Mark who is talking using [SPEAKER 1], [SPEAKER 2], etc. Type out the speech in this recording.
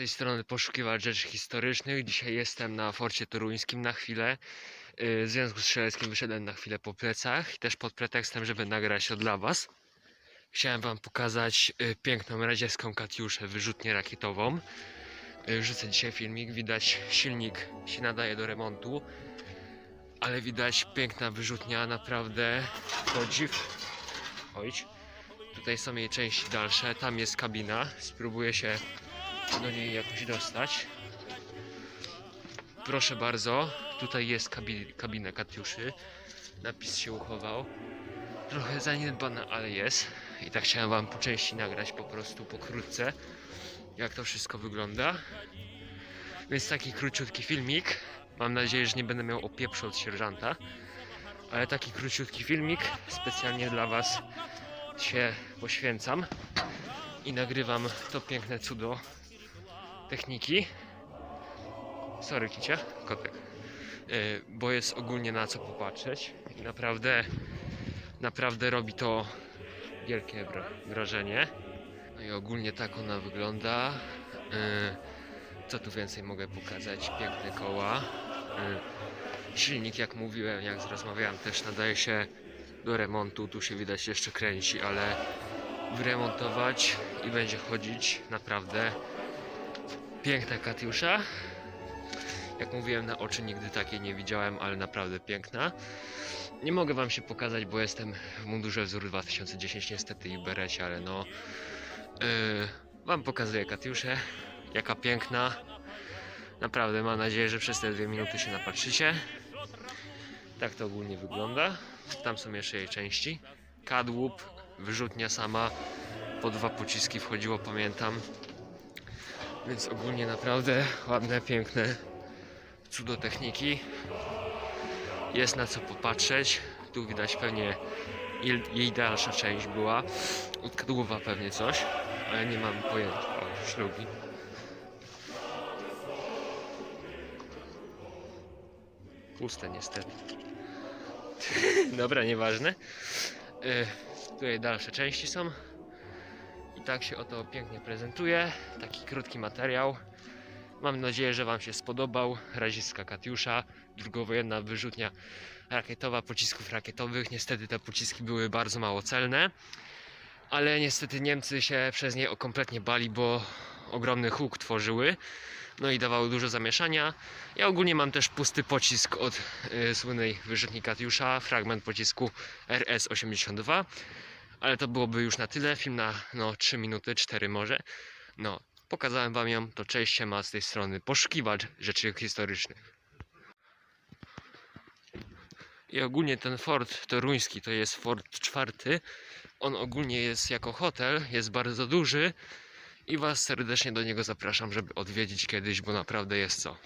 [SPEAKER 1] tej strony poszukiwacz rzeczy historycznych. Dzisiaj jestem na Forcie Toruńskim na chwilę. Yy, W Związku Strzeleckim wyszedłem na chwilę po plecach i też pod pretekstem, żeby nagrać to dla Was. Chciałem Wam pokazać yy, piękną radziecką Katiuszę, wyrzutnię rakietową. Yy, Wrzucę dzisiaj filmik, widać silnik się nadaje do remontu, ale widać piękna wyrzutnia, naprawdę podziw. Ojcz. Tutaj są jej części dalsze, tam jest kabina, spróbuję się do niej jakoś dostać. Proszę bardzo, tutaj jest kabi kabina Katiuszy. Napis się uchował. Trochę zaniedbana, ale jest. I tak chciałem wam po części nagrać po prostu pokrótce, jak to wszystko wygląda. Więc taki króciutki filmik. Mam nadzieję, że nie będę miał opieprzu od sierżanta. Ale taki króciutki filmik specjalnie dla was się poświęcam i nagrywam to piękne cudo techniki. Sorry, kicie, kotek. Yy, bo jest ogólnie na co popatrzeć i naprawdę, naprawdę robi to wielkie wra- wrażenie. No i ogólnie tak ona wygląda. Yy, co tu więcej mogę pokazać? Piękne koła. Yy, silnik, jak mówiłem, jak rozmawiałem, też nadaje się do remontu. Tu się widać jeszcze kręci, ale wyremontować i będzie chodzić naprawdę piękna Katiusza. Jak mówiłem, na oczy nigdy takiej nie widziałem, ale naprawdę piękna. Nie mogę wam się pokazać, bo jestem w mundurze wzór 2010 niestety i berecie, ale no yy, wam pokazuję Katiuszę, jaka piękna. Naprawdę mam nadzieję, że przez te dwie minuty się napatrzycie. Tak to ogólnie wygląda. Tam są jeszcze jej części. Kadłub, wyrzutnia sama, po dwa pociski wchodziło, pamiętam. Więc ogólnie naprawdę ładne, piękne cudo techniki. Jest na co popatrzeć. Tu widać pewnie jej- dalsza część była. Od kadłuba pewnie coś, ale nie mam pojęcia. O, ślugi. Puste niestety. Dobra, nieważne. Y, tutaj dalsze części są. I tak się oto pięknie prezentuje. Taki krótki materiał. Mam nadzieję, że Wam się spodobał. Raziska Katiusza, drugowojenna wyrzutnia rakietowa pocisków rakietowych. Niestety te pociski były bardzo mało celne. Ale niestety Niemcy się przez nie kompletnie bali, bo ogromny huk tworzyły. No i dawały dużo zamieszania. Ja ogólnie mam też pusty pocisk od y, słynnej wyrzutni Katiusza, fragment pocisku RS-82. Ale to byłoby już na tyle. Film na no, 3 minuty, 4 może. No, pokazałem wam ją. To cześć się ma z tej strony poszukiwacz rzeczy historycznych. I ogólnie ten fort toruński to jest fort czwarty. On ogólnie jest jako hotel, jest bardzo duży i was serdecznie do niego zapraszam, żeby odwiedzić kiedyś, bo naprawdę jest co.